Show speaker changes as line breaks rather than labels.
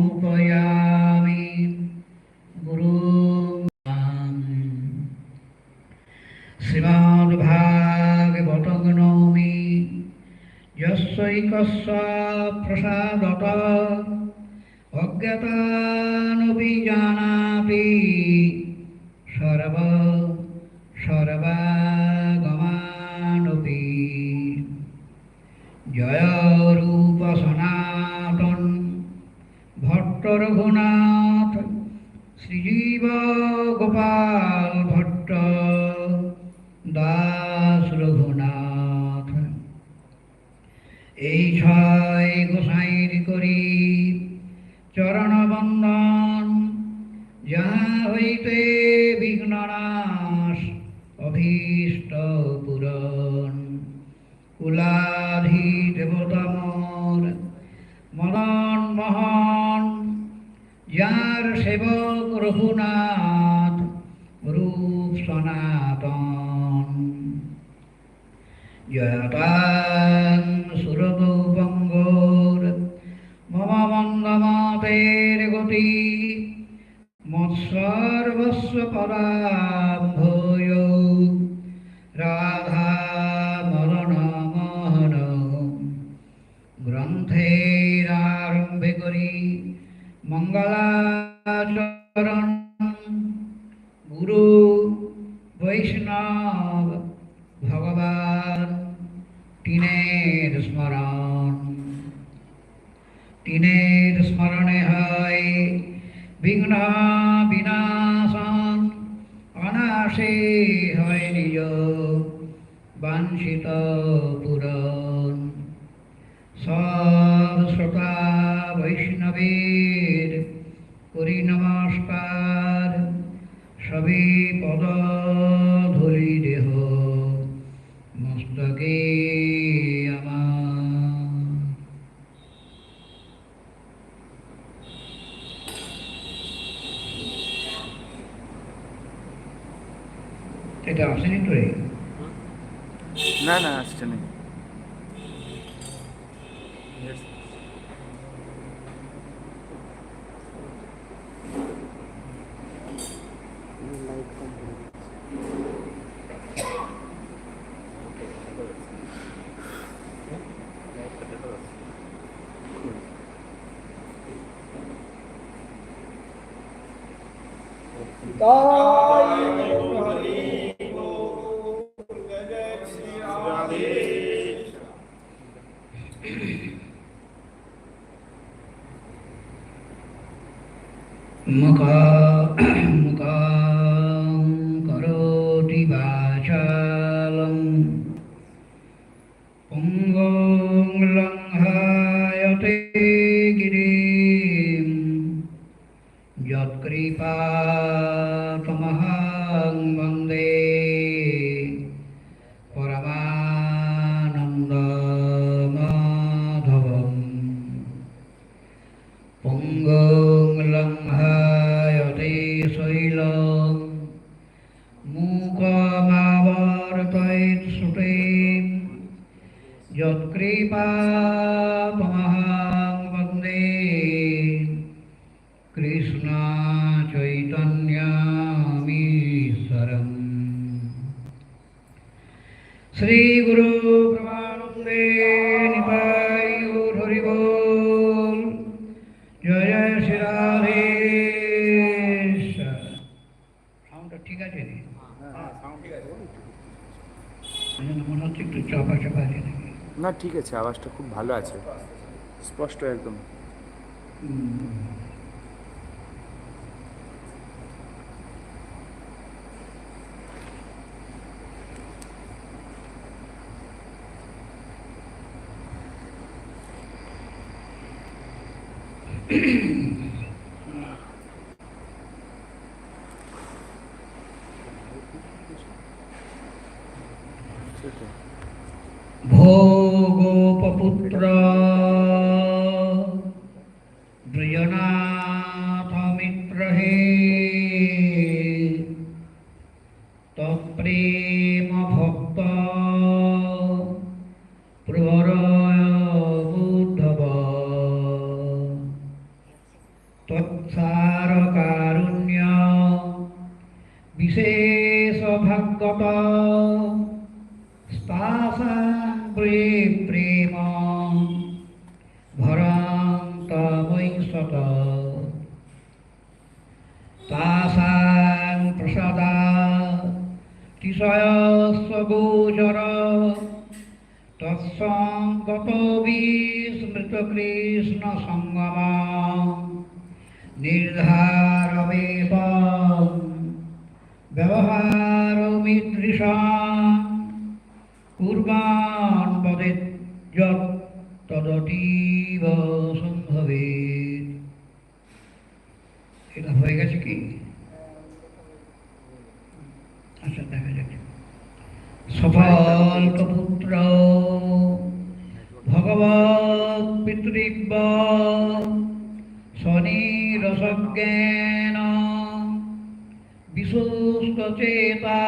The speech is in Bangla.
মুখয়ামি গুরু শ্রীমদ্ভাগবতং নৌমি যস্যৈকস্য প্রসাদত অজ্ঞাতানবিজানাপি সর্ব শ্রীজীব গোপাল ভট্ট দাস রঘুনাথ। এই ছয় গোসাইর করি চরণ বন্দন, যাহা হইতে বিঘ্ননাশ অভীষ্ট পূরণ। কুলাধি দেবতামর, মদন মহন যার সেবক রঘুনাথ রূপ সনাতন। জয়তান সুরদৌপঙ্গর মম বন্দমাতের গতি মৎসর্বস্ব পদাম্ভয় মঙ্গলাচরণ গুরু বৈষ্ণব ভগবান তিনের স্মরণ। তিনের স্মরণে হয় বিঘ্ন বিনাশন, অনাশে হয় নিজ বাঞ্ছিত পূরণ। সব শ্রোতা বৈষ্ণবের করি নমস্কার সবে পদ ধরি দেহ, মস্তকে আমার। এটা আসেনি তো
না না, আসছে না।
தாய் மகா যৎকৃপা তমহং বন্দে। পরমানন্দ মাধবম পঙ্গং লঙ্ঘায়তে শৈলং মুখমাবর্তয়েৎ জয় জয় শ্রী রাধে সাউন্ডটা ঠিক আছে রে? আমার মনে হচ্ছে একটু চাপা চাপা আছে
না ঠিক আছে আওয়াজটা খুব ভালো আছে। স্পষ্ট একদম।
भोगोपपुत्रा ब्रियनाथमित्रहे উদ্ধার কারুণ্য বিশেষ ভাগত প্রেম ভরন্ত বৈশত তাসাং প্রসাদা তিশয়স্বগোচর তৎসঙ্গত বিস্মৃতকৃষ্ণ সঙ্গমা। সঙ্গম নির্ধারবেত ব্যবহারমিদৃশা কুর্বাণ বদেত তদতীব সম্ভবে। এটা হয়ে গেছে কি? আচ্ছা সফল পুত্র ভগবত পিতৃব্য শনিরসজ্ঞান বিশুষ্ক চেতা